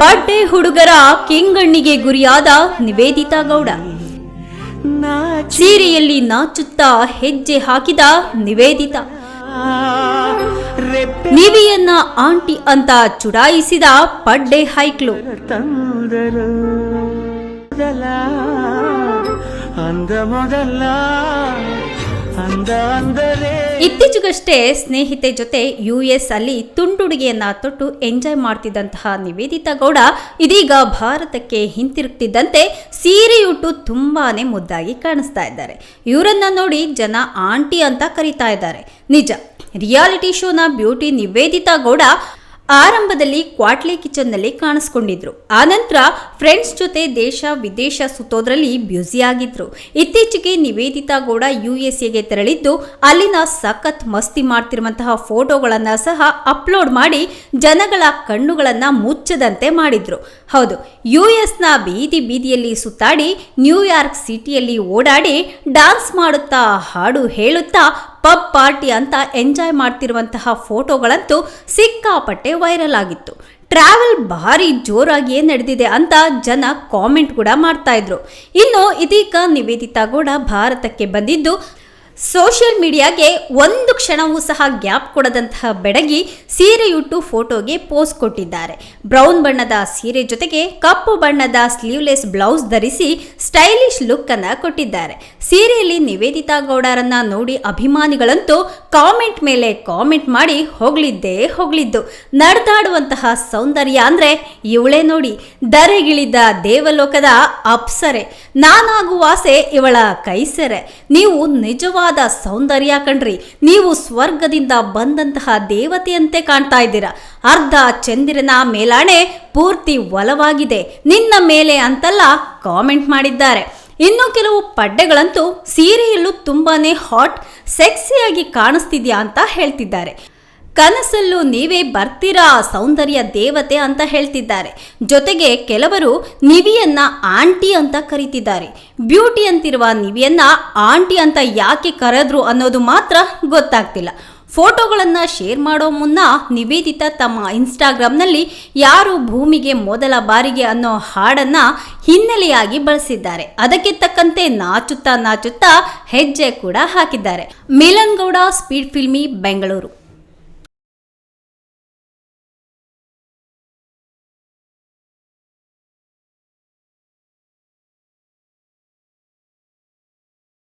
Birthday ಹುಡುಗರ ಕೆಂಗಣ್ಣಿಗೆ ಗುರಿಯಾದ ನಿವೇದಿತಾ ಗೌಡ. ಸೀರೆಯಲ್ಲಿ ನಾಚುತ್ತಾ ಹೆಜ್ಜೆ ಹಾಕಿದ ನಿವೇದಿತಾ. ನಿವಿಯನ್ನ ಆಂಟಿ ಅಂತ ಚುಡಾಯಿಸಿದ ಪಡ್ಡೆ ಹೈಕ್ಲು. ಅಂದ ಮೊದಲ ಇತ್ತೀಚೆಗಷ್ಟೇ ಸ್ನೇಹಿತೆ ಜೊತೆ ಯು ಎಸ್ ಅಲ್ಲಿ ತುಂಡುಡುಗೆಯನ್ನ ತೊಟ್ಟು ಎಂಜಾಯ್ ಮಾಡ್ತಿದ್ದಂತಹ ನಿವೇದಿತಾ ಗೌಡ ಇದೀಗ ಭಾರತಕ್ಕೆ ಹಿಂತಿರುಗ್ತಿದ್ದಂತೆ ಸೀರೆಯುಟ್ಟು ತುಂಬಾನೇ ಮುದ್ದಾಗಿ ಕಾಣಿಸ್ತಾ ಇದ್ದಾರೆ. ಇವರನ್ನ ನೋಡಿ ಜನ ಆಂಟಿ ಅಂತ ಕರೀತಾ ಇದ್ದಾರೆ. ನಿಜ, ರಿಯಾಲಿಟಿ ಶೋನ ಬ್ಯೂಟಿ ನಿವೇದಿತಾ ಗೌಡ ಆರಂಭದಲ್ಲಿ ಕ್ವಾಟ್ಲಿ ಕಿಚನ್ನಲ್ಲಿ ಕಾಣಿಸ್ಕೊಂಡಿದ್ರು. ಆನಂತರ ಫ್ರೆಂಡ್ಸ್ ಜೊತೆ ದೇಶ ವಿದೇಶ ಸುತ್ತೋದ್ರಲ್ಲಿ ಬ್ಯುಸಿ ಆಗಿದ್ರು ಇತ್ತೀಚೆಗೆ ನಿವೇದಿತಾ ಗೌಡ ಯು ಎಸ್ ಎಗೆ ತೆರಳಿದ್ದು, ಅಲ್ಲಿನ ಸಖತ್ ಮಸ್ತಿ ಮಾಡ್ತಿರುವಂತಹ ಫೋಟೋಗಳನ್ನ ಸಹ ಅಪ್ಲೋಡ್ ಮಾಡಿ ಜನಗಳ ಕಣ್ಣುಗಳನ್ನ ಮುಚ್ಚದಂತೆ ಮಾಡಿದ್ರು. ಹೌದು ಯು ಎಸ್ನ ಬೀದಿ ಬೀದಿಯಲ್ಲಿ ಸುತ್ತಾಡಿ ನ್ಯೂಯಾರ್ಕ್ ಸಿಟಿಯಲ್ಲಿ ಓಡಾಡಿ ಡಾನ್ಸ್ ಮಾಡುತ್ತಾ ಹಾಡು ಹೇಳುತ್ತಾ ಪಬ್ ಪಾರ್ಟಿ ಅಂತ ಎಂಜಾಯ್ ಮಾಡ್ತಿರುವಂತಹ ಫೋಟೋಗಳಂತೂ ಸಿಕ್ಕಾಪಟ್ಟೆ ವೈರಲ್ ಆಗಿತ್ತು. ಟ್ರಾವೆಲ್ ಭಾರಿ ಜೋರಾಗಿಯೇ ನಡೆದಿದೆ ಅಂತ ಜನ ಕಾಮೆಂಟ್ ಕೂಡ ಮಾಡ್ತಾ ಇದ್ರು. ಇನ್ನು ಇದೀಗ ನಿವೇದಿತಾ ಗೌಡ ಭಾರತಕ್ಕೆ ಬಂದಿದ್ದು ಸೋಷಿಯಲ್ ಮೀಡಿಯಾಗೆ ಒಂದು ಕ್ಷಣವೂ ಸಹ ಗ್ಯಾಪ್ ಕೊಡದಂತಹ ಬೆಡಗಿ ಸೀರೆಯುಟ್ಟು ಫೋಟೋಗೆ ಪೋಸ್ ಕೊಟ್ಟಿದ್ದಾರೆ. ಬ್ರೌನ್ ಬಣ್ಣದ ಸೀರೆ ಜೊತೆಗೆ ಕಪ್ಪು ಬಣ್ಣದ ಸ್ಲೀವ್ಲೆಸ್ ಬ್ಲೌಸ್ ಧರಿಸಿ ಸ್ಟೈಲಿಶ್ ಲುಕ್ ಅನ್ನ ಕೊಟ್ಟಿದ್ದಾರೆ. ಸೀರೆಯಲ್ಲಿ ನಿವೇದಿತಾ ಗೌಡರನ್ನ ನೋಡಿ ಅಭಿಮಾನಿಗಳಂತೂ ಕಾಮೆಂಟ್ ಮೇಲೆ ಕಾಮೆಂಟ್ ಮಾಡಿ ಹೊಗಳಿದ್ದೇ ಹೊಗಳಿದ್ದು. ನಡೆದಾಡುವಂತಹ ಸೌಂದರ್ಯ ಅಂದ್ರೆ ಇವಳೇ ನೋಡಿ ದರೆಗಿಳಿದ ದೇವಲೋಕದ ಅಪ್ಸರೆ. ನಾನಾಗುವ ಆಸೆ ಇವಳ ಕೈಸರೆ. ನೀವು ನಿಜವಾದ ಸೌಂದರ್ಯ ಕಣ್ರಿ. ನೀವು ಸ್ವರ್ಗದಿಂದ ಬಂದಂತಹ ದೇವತೆಯಂತೆ ಕಾಣ್ತಾ ಇದ್ದೀರಾ. ಅರ್ಧ ಚಂದಿರನ ಮೇಲಾಣೆ ಪೂರ್ತಿ ಒಲವಾಗಿದೆ. ನಿನ್ನ ಮೇಲೆ ಅಂತಲ್ಲ ಕಾಮೆಂಟ್ ಮಾಡಿದ್ದಾರೆ. ಇನ್ನು ಕೆಲವು ಪಡ್ಡೆಗಳಂತೂ ಸೀರೆಯಲ್ಲೂ ತುಂಬಾನೇ ಹಾಟ್, ಸೆಕ್ಸಿಯಾಗಿ ಕಾಣಿಸ್ತಿದ್ಯಾ ಅಂತ ಹೇಳ್ತಿದ್ದಾರೆ. ಕನಸಲ್ಲೂ ನೀವೇ ಬರ್ತೀರಾ ಸೌಂದರ್ಯ ದೇವತೆ ಅಂತ ಹೇಳ್ತಿದ್ದಾರೆ. ಜೊತೆಗೆ ಕೆಲವರು ನಿವಿಯನ್ನ ಆಂಟಿ ಅಂತ ಕರೀತಿದ್ದಾರೆ. ಬ್ಯೂಟಿ ಅಂತಿರುವ ನಿವಿಯನ್ನ ಆಂಟಿ ಅಂತ ಯಾಕೆ ಕರೆದ್ರು ಅನ್ನೋದು ಮಾತ್ರ ಗೊತ್ತಾಗ್ತಿಲ್ಲ. ಫೋಟೋಗಳನ್ನು ಶೇರ್ ಮಾಡೋ ಮುನ್ನ ನಿವೇದಿತ ತಮ್ಮ ಇನ್ಸ್ಟಾಗ್ರಾಮ್ನಲ್ಲಿ ಯಾರು ಭೂಮಿಗೆ ಮೊದಲ ಬಾರಿಗೆ ಅನ್ನೋ ಹಾಡನ್ನು ಹಿನ್ನೆಲೆಯಾಗಿ ಬಳಸಿದ್ದಾರೆ. ಅದಕ್ಕೆ ತಕ್ಕಂತೆ ನಾಚುತ್ತಾ ನಾಚುತ್ತಾ ಹೆಜ್ಜೆ ಕೂಡ ಹಾಕಿದ್ದಾರೆ. Milan Gowda, speed filmy, Bengaluru.